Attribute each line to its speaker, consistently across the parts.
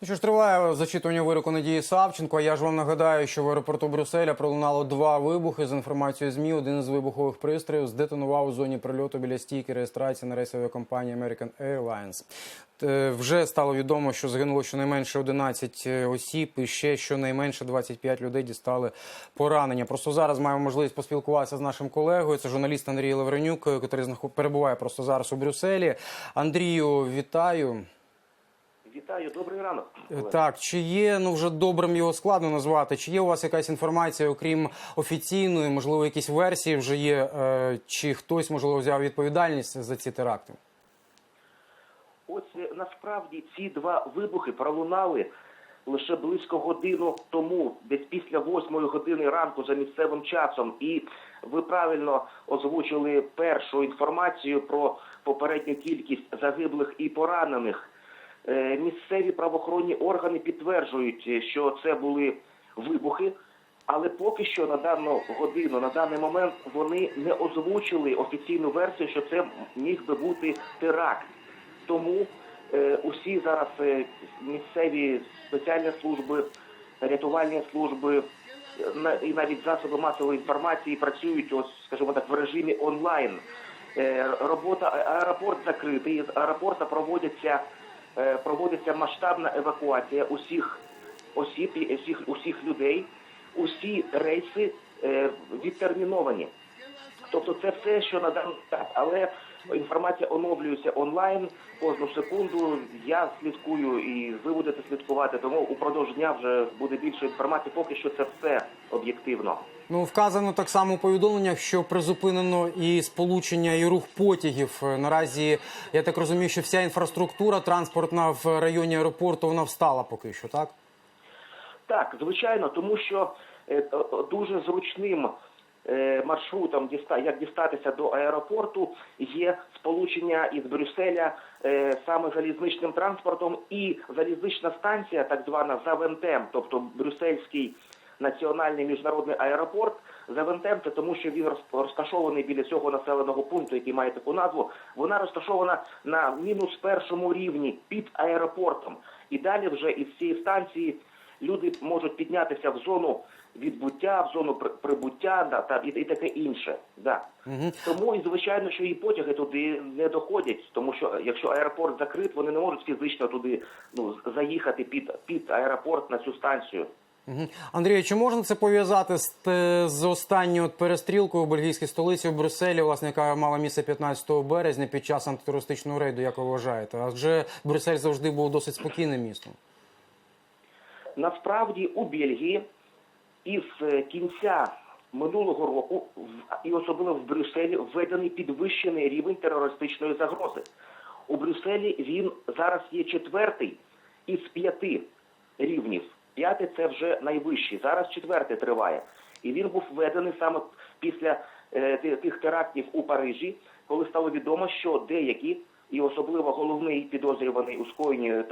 Speaker 1: Ну що ж триває зачитування вироку Надії Савченко. Я ж вам нагадаю, що в аеропорту Брюсселя пролунало два вибухи. З інформацією змі один з вибухових пристроїв здетонував у зоні прильоту біля стійки реєстрації на рейсовій компанії American Airlines. Е, Вже стало відомо, що загинуло щонайменше 11 осіб, і ще щонайменше 25 людей дістали поранення. Просто зараз маємо можливість поспілкуватися з нашим колегою. Це журналіст Андрій Лавренюк, який знаход- перебуває просто зараз у Брюсселі. Андрію, вітаю.
Speaker 2: Вітаю, добрий ранок.
Speaker 1: Е, Так, чи є ну вже добрим його складно назвати? Чи є у вас якась інформація, окрім офіційної, можливо, якісь версії вже є? Е, чи хтось можливо взяв відповідальність за ці теракти?
Speaker 2: Ось е, насправді ці два вибухи пролунали лише близько годину тому, десь після восьмої години ранку за місцевим часом. І ви правильно озвучили першу інформацію про попередню кількість загиблих і поранених. Е, Місцеві правоохоронні органи підтверджують, е, що це були вибухи. Але поки що на дану годину, на даний момент, вони не озвучили офіційну версію, що це міг би бути теракт. Тому е, усі зараз місцеві спеціальні служби, рятувальні служби на- і навіть засоби масової інформації працюють, ось скажімо так, в режимі онлайн. Робота аеропорт закритий. З аеропорта проводяться проводиться масштабна евакуація усіх осіб, і усіх усіх людей. Усі рейси е, відтерміновані. Тобто це все, що на даний час, але інформація оновлюється онлайн кожну секунду. Я слідкую і ви будете слідкувати. Тому упродовж дня вже буде більше інформації. Поки що це все об'єктивно.
Speaker 1: Ну вказано так само у повідомленнях, що призупинено і сполучення, і рух потягів. Е, Наразі я так розумію, що вся інфраструктура транспортна в районі аеропорту вона встала поки що, так?
Speaker 2: Так, звичайно, тому що е, е, дуже зручним маршрутом, як дістатися до аеропорту, є сполучення із Брюсселя саме залізничним транспортом і залізнична станція, так звана Завентем, тобто Брюссельський національний міжнародний аеропорт. Завентем це тому, що він розташований біля цього населеного пункту, який має таку назву. Вона розташована на мінус першому рівні під аеропортом. І далі вже із цієї станції люди можуть піднятися в зону відбуття, в зону при- прибуття да, та, і, і таке інше. Да. Тому і звичайно, що і потяги туди не доходять, тому що якщо аеропорт закрит, вони не можуть фізично туди ну, заїхати під, під аеропорт на цю станцію.
Speaker 1: Андрію, чи можна це пов'язати з, з останньою перестрілкою у бельгійській столиці в Брюсселі, власне, яка мала місце 15 березня під час антитерористичного рейду, як ви вважаєте? Адже Брюссель завжди був досить спокійним містом.
Speaker 2: Насправді у Бельгії із е, кінця минулого року і особливо в Брюсселі введений підвищений рівень терористичної загрози. У Брюсселі він зараз є четвертий із п'яти рівнів. П'ятий це вже найвищий. Зараз четвертий триває. І він був введений саме після е, тих терактів у Парижі, коли стало відомо, що деякі, і особливо головний підозрюваний у скоєнні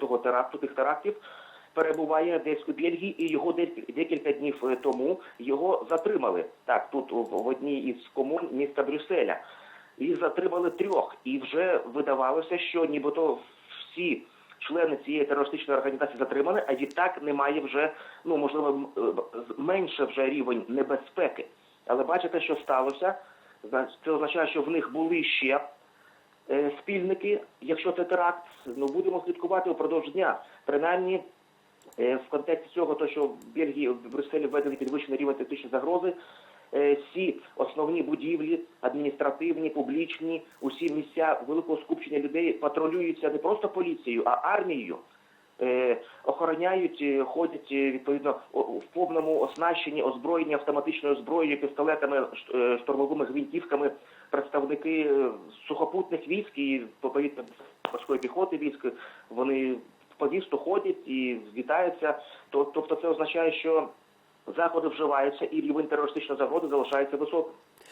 Speaker 2: того, теракту, тих терактів, перебуває десь у Бельгії, і його декілька днів е, тому його затримали. Так, тут в одній із комун міста Брюсселя. Їх затримали трьох, і вже видавалося, що нібито всі члени цієї терористичної організації затримані, а відтак немає вже, ну можливо, е, менше вже рівень небезпеки. Але бачите, що сталося. Це означає, що в них були ще е, спільники, якщо це теракт, ну будемо слідкувати упродовж дня. Принаймні, е, в контексті цього, то що в Бельгії в Брюсселі введений підвищений рівень терористичної загрози. Е, Всі основні будівлі, адміністративні, публічні, усі місця великого скупчення людей патрулюються не просто поліцією, а армією. Е, охороняють, е, ходять відповідно в повному оснащенні, озброєні автоматичною зброєю, пістолетами, штурмовими гвинтівками, представники сухопутних військ і відповідно морської піхоти військ. Вони по місту ходять і вітаються. Тобто, це означає, що заходи вживаються і рівень терористичної загрози залишається високим.